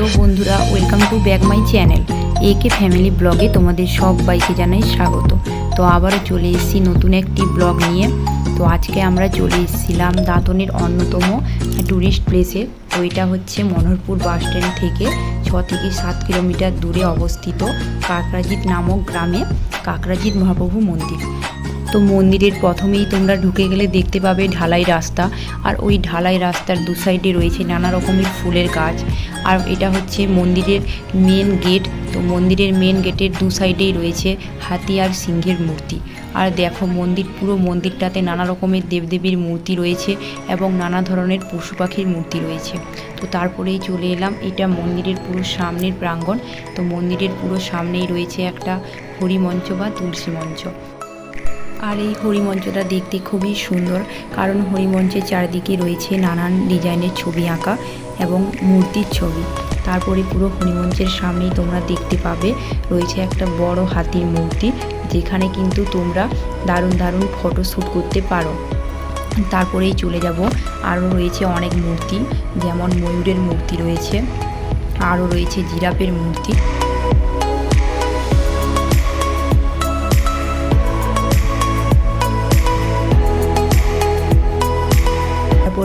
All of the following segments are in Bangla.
হ্যালো বন্ধুরা welcome to back my channel একে ফ্যামিলি ব্লগে তোমাদের সবাইকে জানাই স্বাগত। তো আবারও চলে এসেছি নতুন একটি ব্লগ নিয়ে। তো আজকে আমরা চলে এসেছিলাম দাঁতনের অন্যতম ট্যুরিস্ট প্লেসে তো এটা হচ্ছে মনোহরপুর বাস স্ট্যান্ড থেকে ছ থেকে সাত কিলোমিটার দূরে অবস্থিত কাকরাজিৎ নামক গ্রামে কাকরাজিৎ মহাপ্রভু মন্দির। তো মন্দিরের প্রথমেই তোমরা ঢুকে গেলে দেখতে পাবে ঢালাই রাস্তা। আর ওই ঢালাই রাস্তার দু সাইডে রয়েছে নানা রকমের ফুলের গাছ। আর এটা হচ্ছে মন্দিরের মেন গেট তো মন্দিরের মেন গেটের দু সাইডেই রয়েছে হাতি আর সিংহের মূর্তি। আর দেখো মন্দির, পুরো মন্দিরটাতে নানা রকমের দেবদেবীর মূর্তি রয়েছে এবং নানা ধরনের পশু পাখির মূর্তি রয়েছে। তো তারপরেই চলে এলাম, এটা মন্দিরের পুরো সামনের প্রাঙ্গণ। তো মন্দিরের পুরো সামনেই রয়েছে একটা হরিমঞ্চ বা তুলসী মঞ্চ। আর এই হরিমঞ্চটা দেখতে খুবই সুন্দর, কারণ হরিমঞ্চের চারদিকে রয়েছে নানান ডিজাইনের ছবি আঁকা এবং মূর্তির ছবি। তারপরে পুরো হরিমঞ্চের সামনেই তোমরা দেখতে পাবে, রয়েছে একটা বড় হাতির মূর্তি, যেখানে কিন্তু তোমরা দারুণ দারুণ ফটো শ্যুট করতে পারো। তারপরেই চলে যাব, আরও রয়েছে অনেক মূর্তি, যেমন ময়ূরের মূর্তি রয়েছে, আরও রয়েছে জিরাফের মূর্তি।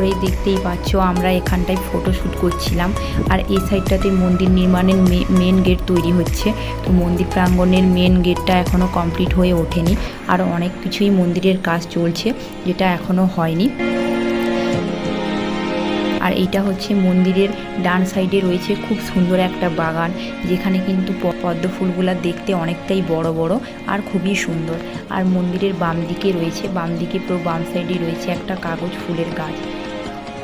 তারপরেই দেখতেই পাচ্ছ, আমরা এখানটায় ফটো শ্যুট করছিলাম। আর এই সাইডটাতে মন্দির নির্মাণের মেন গেট তৈরি হচ্ছে। তো মন্দির প্রাঙ্গণের মেন গেটটা এখনও কমপ্লিট হয়ে ওঠেনি। আর অনেক কিছুই মন্দিরের কাজ চলছে, যেটা এখনও হয়নি। আর এইটা হচ্ছে মন্দিরের ডান সাইডে রয়েছে খুব সুন্দর একটা বাগান, যেখানে কিন্তু পদ্ম ফুলগুলা দেখতে অনেকটাই বড় বড় আর খুবই সুন্দর। আর মন্দিরের বাম দিকে রয়েছে বাম দিকে পুরো বাম সাইডে রয়েছে একটা কাগজ ফুলের গাছ।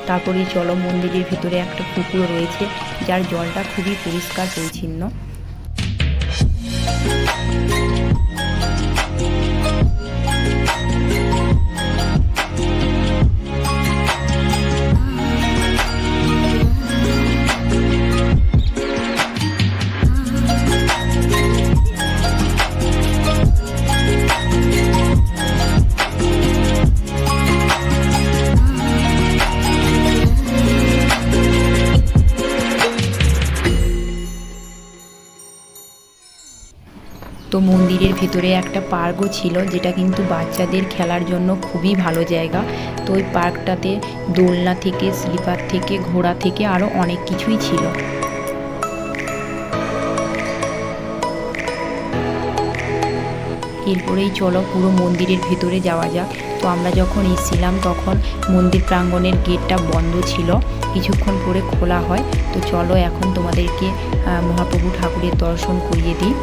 তারপরেই চলো মন্দিরের ভিতরে একটা পুকুরও রয়েছে যার জলটা খুবই পরিষ্কার পরিচ্ছন্ন। তো মন্দিরের ভেতরে একটা পার্কও ছিল, যেটা কিন্তু বাচ্চাদের খেলার জন্য খুবই ভালো জায়গা। তো ওই পার্কটাতে দোলনা থেকে, স্লিপার থেকে, ঘোড়া থেকে আরও অনেক কিছুই ছিল। এরপরেই চলো পুরো মন্দিরের ভেতরে যাওয়া যাক। তো আমরা যখন এসেছিলাম তখন মন্দির প্রাঙ্গণের গেটটা বন্ধ ছিল, কিছুক্ষণ পরে খোলা হয়। তো চলো এখন তোমাদেরকে মহাপ্রভু ঠাকুরের দর্শন করিয়ে দিই।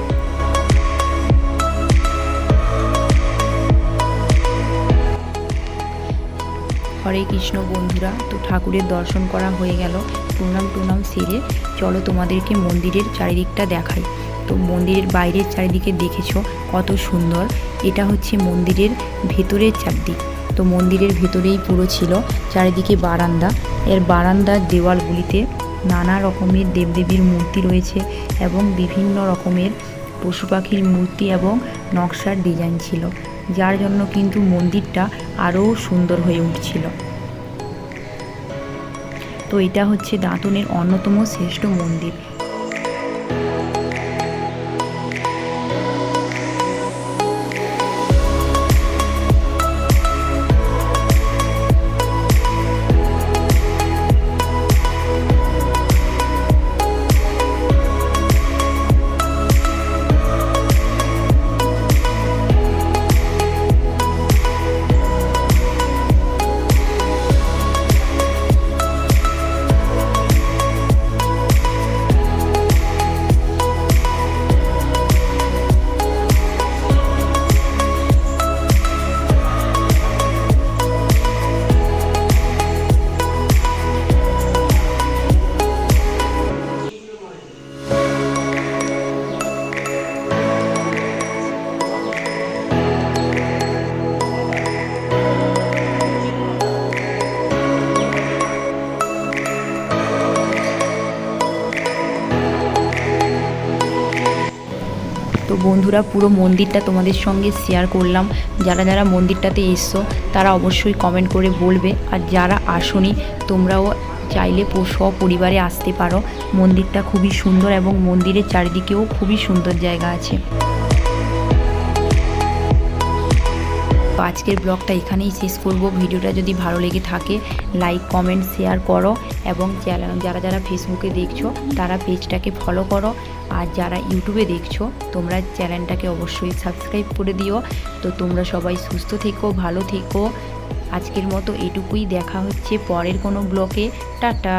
হরে কৃষ্ণ বন্ধুরা, তো ঠাকুরের দর্শন করা হয়ে গেল। প্রণাম টুনাম সেরে চলো তোমাদেরকে মন্দিরের চারিদিকটা দেখাই। তো মন্দিরের বাইরের চারিদিকে দেখেছ কত সুন্দর। এটা হচ্ছে মন্দিরের ভেতরের চারদিক। তো মন্দিরের ভেতরেই পুরো ছিল, চারিদিকে বারান্দা। এর বারান্দার দেওয়ালগুলিতে নানা রকমের দেবদেবীর মূর্তি রয়েছে এবং বিভিন্ন রকমের পশু পাখির মূর্তি এবং নকশার ডিজাইন ছিল। যার জন্য কিন্তু মন্দিরটা আরও সুন্দর হয়ে উঠছিল। তো এটা হচ্ছে দাঁতনের অন্যতম শ্রেষ্ঠ মন্দির। বন্ধুরা, পুরো মন্দিরটা তোমাদের সঙ্গে শেয়ার করলাম। যারা যারা মন্দিরটাতে এসছো, তারা অবশ্যই কমেন্ট করে বলবে। আর যারা আসনি, তোমরাও চাইলে সপরিবারে আসতে পারো। মন্দিরটা খুবই সুন্দর এবং মন্দিরের চারিদিকেও খুবই সুন্দর জায়গা আছে। তো আজকের ব্লগটা এখানেই শেষ করব। ভিডিওটা যদি ভালো লেগে থাকে লাইক কমেন্ট শেয়ার করো এবং যারা যারা ফেসবুকে দেখছ, তারা পেজটাকে ফলো করো। আর যারা ইউটিউবে দেখছ, তোমরা চ্যানেলটাকে অবশ্যই সাবস্ক্রাইব করে দিও। তো তোমরা সবাই সুস্থ থেকো, ভালো থেকো। আজকের মতো এটুকুই। দেখা হচ্ছে পরের কোনো ব্লগে। টাটা!